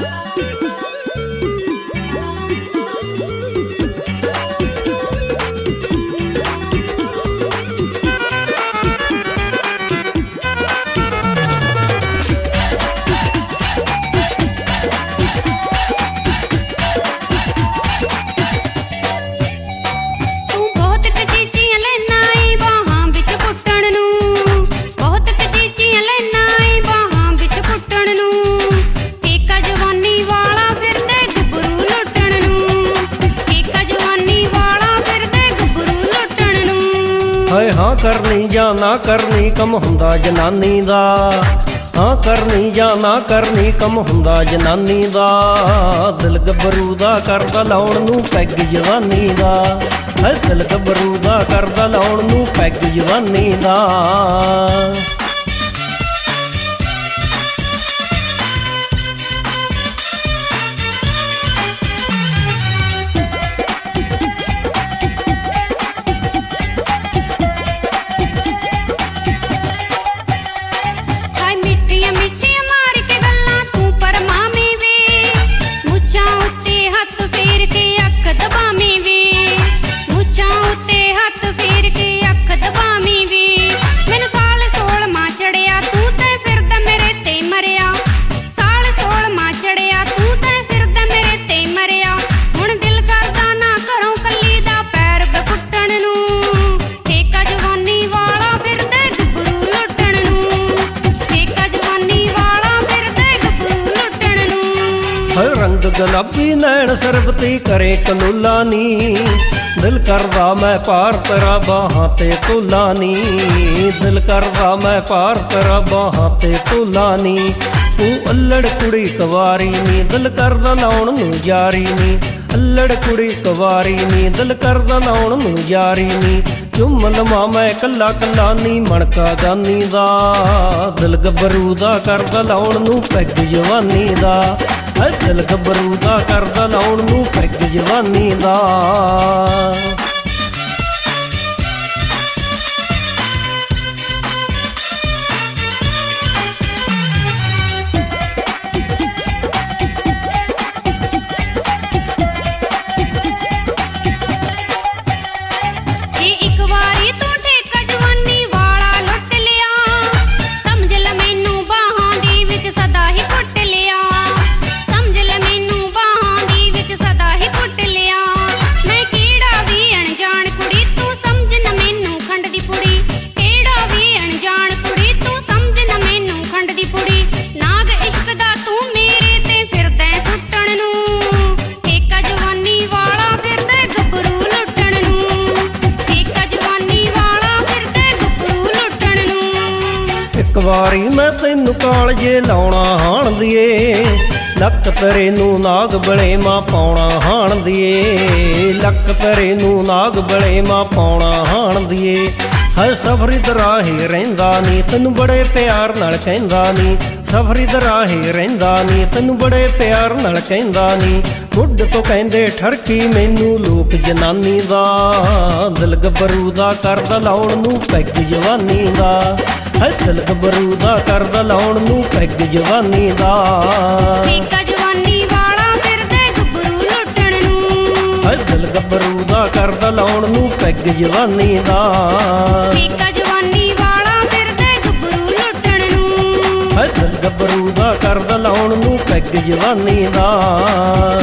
ਤੂੰ ਹਾਂ ਕਰਨੀ ਜਾਂ ਨਾ ਕਰਨੀ ਕੰਮ ਹੁੰਦਾ ਜਨਾਨੀ ਦਾ। ਹਾਂ ਕਰਨੀ ਜਾਂ ਨਾ ਕਰਨੀ ਕੰਮ ਹੁੰਦਾ ਜਨਾਨੀ ਦਾ। ਦਿਲ ਗੱਭਰੂ ਦਾ ਕਰਦਾ ਲਾਉਣ ਨੂੰ ਪੈਗ ਜਵਾਨੀ ਦਾ। ਹੈ ਦਿਲ ਗੱਭਰੂ ਦਾ ਕਰਦਾ ਲਾਉਣ ਨੂੰ ਪੈਗ ਜਵਾਨੀ ਦਾ। ਗੁਲਾਬੀ ਨੈਣ ਸਰਬਤੀ ਕਰੇ ਕਨੂਲਾ ਨੀ ਦਿਲ ਕਰਦਾ ਮੈਂ ਪਾਰ ਤੇਰਾ ਬਾਹਾਂ ਤੇ ਤੁਲਾ ਨੀ ਦਿਲ ਕਰਦਾ ਮੈਂ ਪਾਰ ਤੇਰਾ ਬਾਹਾਂ ਤੇ ਤੁਲਾ ਨੀ ਤੂੰ ਅੱਲੜ ਕੁੜੀ ਕਵਾਰੀ ਨੀ, ਦਿਲ ਕਰਦਾ ਲਾਉਣ ਨੂੰ ਯਾਰੀ ਨੀ। ਅੱਲੜ ਕੁੜੀ ਕਵਾਰੀ ਨੀ, ਦਿਲ ਕਰਦਾ ਲਾਉਣ ਨੂੰ ਯਾਰੀ ਨੀ। ਚੁੰਮ ਲਵਾਂ ਮੈਂ ਕੱਲਾ ਕੱਲਾ ਨਹੀਂ ਮਣਕਾ ਗਾਨੀ ਦਾ। ਦਿਲ ਗੱਭਰੂ ਦਾ ਕਰਦਾ ਲਾਉਣ ਨੂੰ ਪੈਗ ਜਵਾਨੀ ਦਾ। ਦਿਲ ਗੱਭਰੂ ਦਾ ਕਰਦਾ ਲਾਉਣ ਨੂੰ ਪੈਗ ਜਵਾਨੀ ਦਾ। ਇੱਕ ਵਾਰੀ ਮੈਂ ਤੈਨੂੰ ਕਾਲਜੇ ਲਾਉਣਾ ਹਾਣ ਦੀਏ। ਲੱਕ ਤੇਰੇ ਨੂੰ ਨਾਗ ਬਲੇ ਮਾਂ ਪਾਉਣਾ ਹਾਣ ਦੀਏ। ਲੱਕ ਤਰੇ ਨੂੰ ਨਾਗ ਬਲੇ ਮਾਂ ਪਾਉਣਾ ਹਾਣ ਦੀਏ। ਹਰ ਸਫਰੀ ਦਰਾਹੇ ਰਹਿੰਦਾ ਨੀ, ਤੈਨੂੰ ਬੜੇ ਪਿਆਰ ਨਾਲ ਕਹਿੰਦਾ ਨੀ। ਸਫਰੀ ਦਰਾਹੇ ਰਹਿੰਦਾ ਨੀ, ਤੈਨੂੰ ਬੜੇ ਪਿਆਰ ਨਾਲ ਕਹਿੰਦਾ ਨੀ। ਮੁੱਢ ਤੋਂ ਕਹਿੰਦੇ ਠਰਕੀ ਮੈਨੂੰ ਲੋਕ ਜਨਾਨੀ ਦਾ। ਦਿਲ ਗੱਭਰੂ ਦਾ ਕਰਦਾ ਲਾਉਣ ਨੂੰ ਪੈਗ ਜਵਾਨੀ ਦਾ। ਹੈ ਗੱਭਰੂ ਦਾ ਕਰਦਾ ਲਾਉਣ ਨੂੰ ਪੈਗ ਜਵਾਨੀ ਦਾ। ਠੇਕਾ ਜਵਾਨੀ ਵਾਲਾ ਫਿਰਦਾ ਗੱਭਰੂ ਲੁੱਟਣ ਨੂੰ। ਹੈ ਦਿਲ ਗੱਭਰੂ ਦਾ ਕਰਦਾ ਲਾਉਣ ਨੂੰ ਪੈਗ ਜਵਾਨੀ ਦਾ। ਠੇਕਾ ਜਵਾਨੀ ਵਾਲਾ ਫਿਰਦਾ ਗੱਭਰੂ ਲੁੱਟਣ ਨੂੰ। ਹੈ ਦਿਲ ਗੱਭਰੂ ਦਾ ਕਰਦਾ ਲਾਉਣ ਨੂੰ ਪੈਗ ਜਵਾਨੀ ਦਾ।